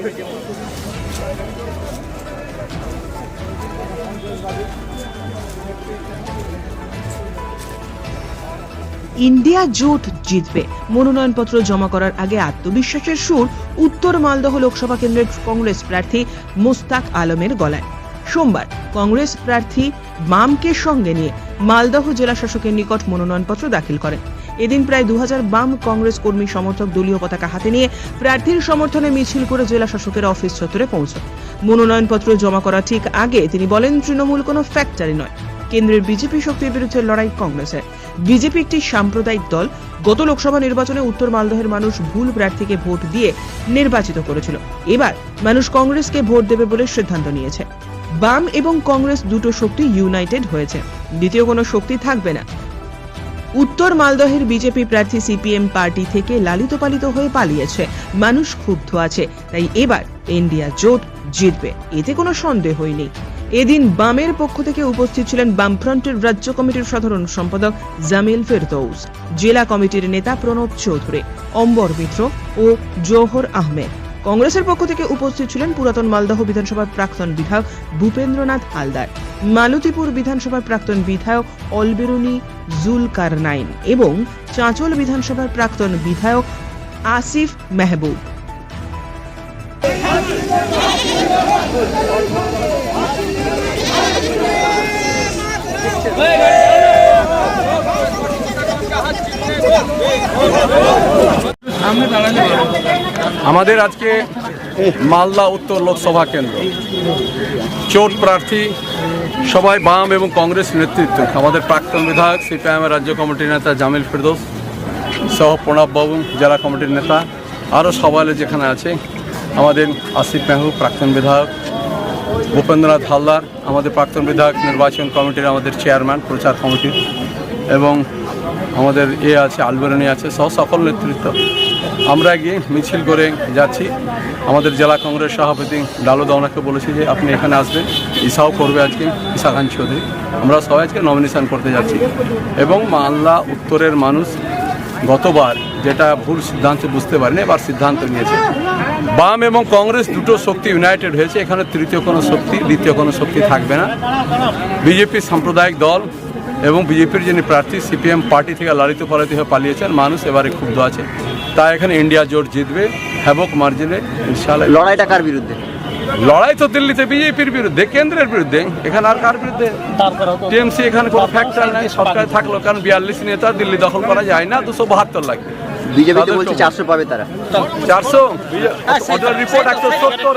India জোট জিতবে। মনোনয়নপত্র জমা করার আগে আত্মবিশ্বাসের সুর উত্তর মালদহ লোকসভা কেন্দ্রের কংগ্রেস প্রার্থী মোস্তাক আলমের গলায়। সোমবার কংগ্রেস প্রার্থী মামকে সঙ্গে নিয়ে মালদহ জেলা শাসকের নিকট মনোনয়নপত্র দাখিল করেন। এদিন প্রায় দু হাজার বাম কংগ্রেস কর্মী সমর্থক দলীয় পতাকা হাতে নিয়ে প্রার্থীর সমর্থনে মিছিল করে জেলা শাসকের অফিস চত্বরে পৌঁছান। মনোনয়নপত্র জমা করা ঠিক আগে তিনি বলেন, তৃণমূল কোনো ফ্যাক্টরি নয়। কেন্দ্রের বিজেপি শক্তির বিরুদ্ধে লড়াই কংগ্রেসের। বিজেপি একটি সাম্প্রদায়িক দল। গত লোকসভা নির্বাচনে উত্তর মালদহের মানুষ ভুল প্রার্থীকে ভোট দিয়ে নির্বাচিত করেছিল। এবার মানুষ কংগ্রেসকে ভোট দেবে বলে সিদ্ধান্ত নিয়েছে। বাম এবং কংগ্রেস দুটো শক্তি ইউনাইটেড হয়েছে। দ্বিতীয় কোনো শক্তি থাকবে না। উত্তর মালদহের বিজেপি প্রার্থী সিপিএম পার্টি থেকে লালিত পালিত হয়ে পালিয়েছে। মানুষ ক্ষুব্ধ আছে, তাই এবার ইন্ডিয়া জোট জিতবে। এতে কোনো সন্দেহই নেই। এদিন বামের পক্ষ থেকে উপস্থিত ছিলেন বামফ্রন্টের রাজ্য কমিটির সাধারণ সম্পাদক জামিল ফেরদৌস, জেলা কমিটির নেতা প্রণব চৌধুরী, অম্বর মিত্র ও জওহর আহমেদ। কংগ্রেসের পক্ষ থেকে উপস্থিত ছিলেন পুরাতন মালদহ বিধানসভার প্রাক্তন বিধায়ক ভূপেন্দ্রনাথ হালদার, মালতীপুর বিধানসভার প্রাক্তন বিধায়ক অলবেরুনি জুল কারনাইন এবং চাঁচল বিধানসভার প্রাক্তন বিধায়ক আসিফ মেহবুব। আমাদের আজকে মালদা উত্তর লোকসভা কেন্দ্র। চোট প্রার্থী, সবাই বাম এবং কংগ্রেস নেতৃত্ব। আমাদের প্রাক্তন বিধায়ক সিপিআইএমের রাজ্য কমিটির নেতা জামিল ফিরদোস, সহ প্রণববাবু জেলা কমিটির নেতা আরও সবাই যেখানে আছে। আমাদের আসিফ মেহবুব, প্রাক্তন বিধায়ক, ভূপেন্দ্রনাথ হালদার, আমাদের প্রাক্তন বিধায়ক নির্বাচন কমিটির আমাদের চেয়ারম্যান, প্রচার কমিটির এবং আমাদের এ আছে, আলবেরনি আছে সহ সকল নেতৃত্ব। আমরা গিয়ে মিছিল করে যাচ্ছি। আমাদের জেলা কংগ্রেস সভাপতি লালু দৌনাকে বলেছি যে, আপনি এখানে আসবেন ইসাও করবে আজকে ইসা খান চৌধুরী। আমরা সবাই আজকে নমিনেশন করতে যাচ্ছি। এবং মালদা উত্তরের মানুষ গতবার যেটা ভুল সিদ্ধান্ত বুঝতে পারেনি, এবার সিদ্ধান্ত নিয়েছে। বাম এবং কংগ্রেস দুটো শক্তি ইউনাইটেড হয়েছে, এখানে তৃতীয় কোনো শক্তি, দ্বিতীয় কোনো শক্তি থাকবে না। বিজেপি সাম্প্রদায়িক দল এবং বিজেপির যিনি প্রার্থী সিপিএম পার্টি থেকে লালিত পালিত হয়ে পালিয়েছেন মানুষ এবারে ক্ষুব্ধ আছে। তাই এখানে ইন্ডিয়া জোট জিতবে হ্যাবক মার্জিনে ইনশাল্লাহ লড়াইটা কার বিরুদ্ধে? লড়াই তো দিল্লিতে বিজেপির বিরুদ্ধে কেন্দ্রের বিরুদ্ধে। এখানে আর কার বিরুদ্ধে? টিএমসি এখানে কোনো ফ্যাক্টর নাই সরকার থাকল কারণ বিয়াল্লিশ নেতা দিল্লি দখল করা যায় না দুশো বাহাত্তর লাগবে বিজেপি বলছে চারশো পাবে তারা। চারশো? রিপোর্ট একশো সত্তর